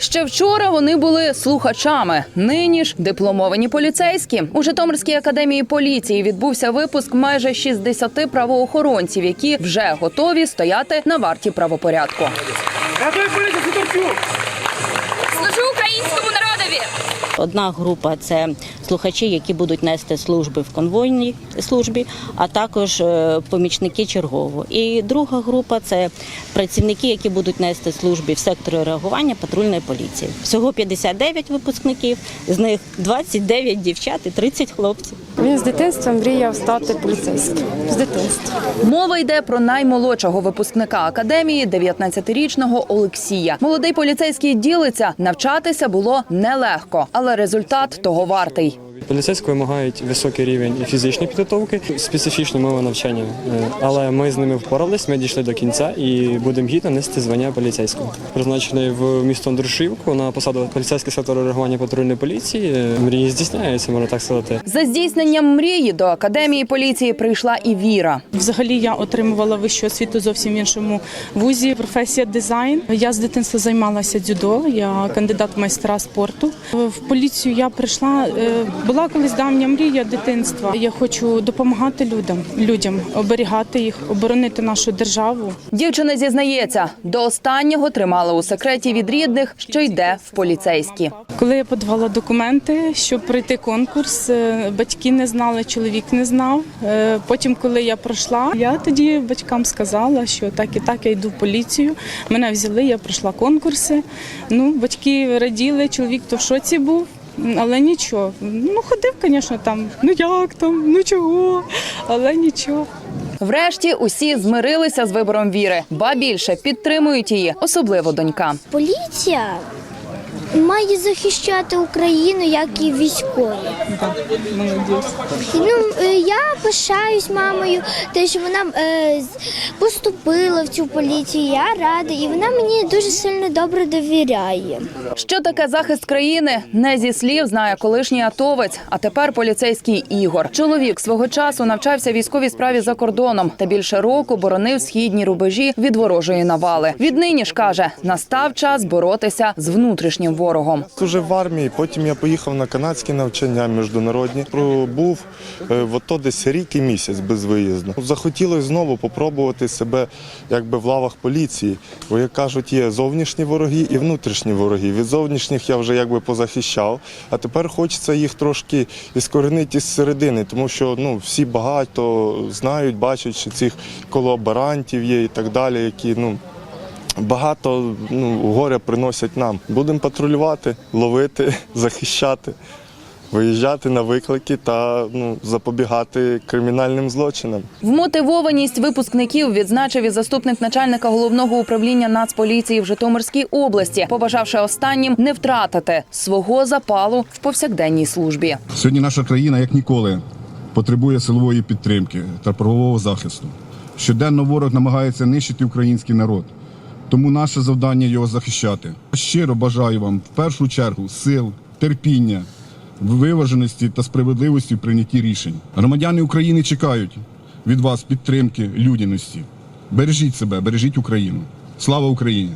Ще вчора вони були слухачами. Нині ж дипломовані поліцейські. У Житомирській академії поліції відбувся випуск майже 60 правоохоронців, які вже готові стояти на варті правопорядку. Служу українському народові! Одна група це слухачі, які будуть нести служби в конвойній службі, а також е, помічники чергового. І друга група це працівники, які будуть нести служби в секторі реагування патрульної поліції. Всього 59 випускників, з них 29 дівчат і 30 хлопців. Він з дитинства мріяв стати поліцейським. З дитинства. Мова йде про наймолодшого випускника академії, 19-річного Олексія. Молодий поліцейський ділиться, навчатися було нелегко, але результат того вартий. Поліцейські вимагають високий рівень і фізичної підготовки, специфічну мову навчання. Е, Але ми з ними впорались, ми дійшли до кінця і будемо гідно нести звання поліцейського. Призначений в місто Андрушівку на посаду поліцейського сектору реагування патрульної поліції. Е, Мрії здійсняються, можна так сказати. За здійсненням мрії до академії поліції прийшла і Віра. Взагалі я отримувала вищу освіту зовсім в іншому вузі. Професія дизайн. Я з дитинства займалася дзюдо. Я кандидат в майстра спорту. В поліцію я прийшла. Була колись давня мрія дитинства. Я хочу допомагати людям, людям оберігати їх, оборонити нашу державу. Дівчина зізнається, до останнього тримала у секреті від рідних, що йде в поліцейські. Коли я подавала документи, щоб пройти конкурс, е, батьки не знали, чоловік не знав. Е, Потім, коли я пройшла, я тоді батькам сказала, що так і так я йду в поліцію. Мене взяли, я пройшла конкурси. Ну, батьки раділи, чоловік то в шоці був. Але нічого. Ну, ходив, звісно, там, ну як там, ну чого, але нічого. Врешті усі змирилися з вибором віри, ба більше підтримують її, особливо донька. Поліція має захищати Україну, як і військові. І, Ну, е, я пишаюсь мамою, те, що вона е, поступила в цю поліцію. Я рада, і вона мені дуже сильно добре довіряє. Що таке захист країни? Не зі слів знає колишній атовець, а тепер поліцейський Ігор. Чоловік свого часу навчався військовій справі за кордоном та більше року боронив східні рубежі від ворожої навали. Віднині ж каже, настав час боротися з внутрішнім ворогом. Служив в армії, потім я поїхав на канадські навчання міжнародні. Пробув е, в АТО десь рік і місяць без виїзду. Захотілося знову попробувати себе якби в лавах поліції. Бо, як кажуть, є зовнішні вороги і внутрішні вороги. Від зовнішніх я вже якби позахищав, а тепер хочеться їх трошки іскоренити із середини, тому що ну, всі багато знають, бачать, що цих колаборантів є і так далі, які ну. Багато ну, горя приносять нам. Будемо патрулювати, ловити, захищати, виїжджати на виклики та ну, запобігати кримінальним злочинам. Вмотивованість випускників відзначив і заступник начальника головного управління Нацполіції в Житомирській області, побажавши останнім не втратити свого запалу в повсякденній службі. Сьогодні наша країна, як ніколи, потребує силової підтримки та правового захисту. Щоденно ворог намагається нищити український народ. Тому наше завдання його захищати. Щиро бажаю вам в першу чергу сил, терпіння, виваженості та справедливості в прийнятті рішень. Громадяни України чекають від вас підтримки, людяності. Бережіть себе, бережіть Україну. Слава Україні!